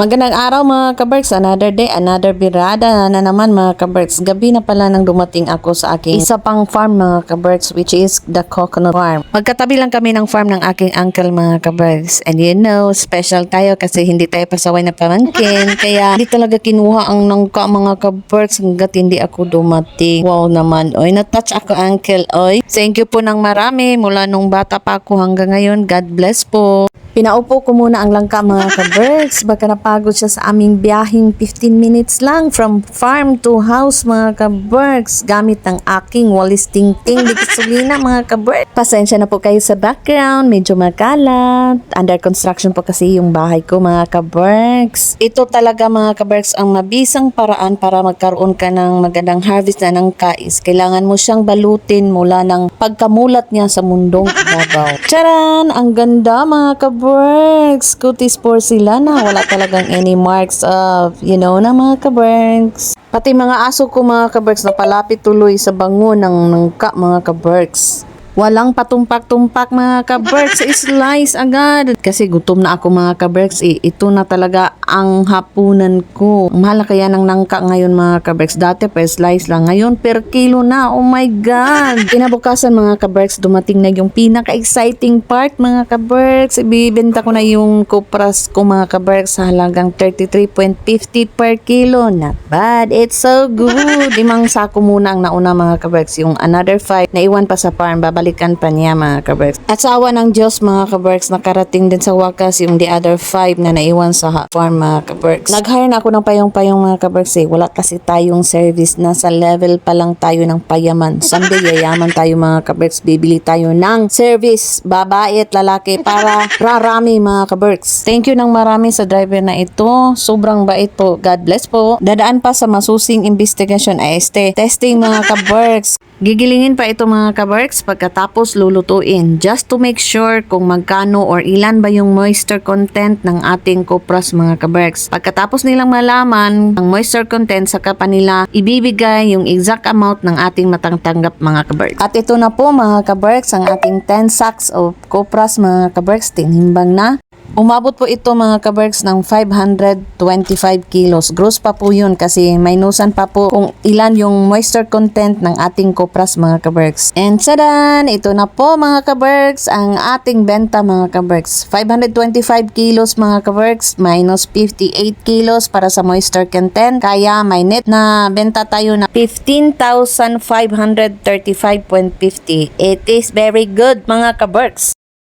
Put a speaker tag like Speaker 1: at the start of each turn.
Speaker 1: Magandang araw mga kaberks, another day, another birada na naman mga kaberks. Gabi na pala nang dumating ako sa aking isa pang farm mga kaberks which is the coconut farm. Magkatabi lang kami ng farm ng aking uncle mga kaberks. And you know, special tayo kasi hindi tayo pasaway na pamangkin. Kaya hindi talaga kinuha ang nangka mga kaberks hanggat hindi ako dumating. Wow naman, oy, na-touch ako uncle, oy. Thank you po ng marami mula nung bata pa ako hanggang ngayon. God bless po. Pinaupo ko muna ang langka mga ka-birds. Baka napagod siya sa aming biyahing 15 minutes lang from farm to house mga ka-birds. Gamit ang aking walis ting-ting di gasolina mga ka-birds. Pasensya na po kayo sa background. Medyo makalat. Under construction po kasi yung bahay ko mga ka-birds. Ito talaga mga ka-birds ang mabisang paraan para magkaroon ka ng magandang harvest na ng kais. Kailangan mo siyang balutin mula ng pagkamulat niya sa mundong ibabaw. Charan! Ang ganda mga ka-birds. Cuties sila na wala talagang any marks of, you know na mga ka-birds. Pati mga aso ko mga ka-birds na palapit tuloy sa bango ng nangka mga ka-birds. Walang patumpak-tumpak mga ka-berks, slice agad. Kasi gutom na ako mga ka-berks eh. Ito na talaga ang hapunan ko. Mahal kaya ng nangka ngayon mga ka-berks. Dati per slice lang. Ngayon per kilo na. Oh my God! Kinabukasan mga ka-berks, dumating na yung pinaka-exciting part mga ka-berks. Ibibenta ko na yung kupras ko mga ka-berks sa halagang 33.50 per kilo. Not bad. It's so good. Limang sako muna ang nauna mga ka-berks. Yung another five na iwan pa sa farm. Babalikan pa niya mga ka-berks. At sa awa ng Diyos mga ka-berks, nakarating din sa wakas yung the other five na naiwan sa farm mga ka-berks. Nag-hire na ako ng payong-payong mga ka-berks eh. Wala kasi tayong service. Nasa level pa lang tayo ng payaman. Someday yayaman tayo mga ka-berks. Bibili tayo ng service. Babae at lalaki para rarami mga ka-berks. Thank you ng marami sa driver na ito. Sobrang bait po. God bless po. Dadaan pa sa masusing investigation AST. Testing mga ka-berks. Gigilingin pa ito mga kabarks pagkatapos lulutuin just to make sure kung magkano or ilan ba yung moisture content ng ating kopras mga kabarks. Pagkatapos nilang malaman ang moisture content saka pa nila ibibigay yung exact amount ng ating matangtanggap mga kabarks. At ito na po mga kabarks ang ating 10 sacks of kopras mga kabarks tinimbang na. Umabot po ito mga kabergs ng 525 kilos. Gross pa po yun kasi minusan pa po kung ilan yung moisture content ng ating kopras mga kabergs. And sadan, ito na po mga kabergs ang ating benta mga kabergs. 525 kilos mga kabergs minus 58 kilos para sa moisture content. Kaya may net na benta tayo na 15,535.50. It is very good mga kabergs.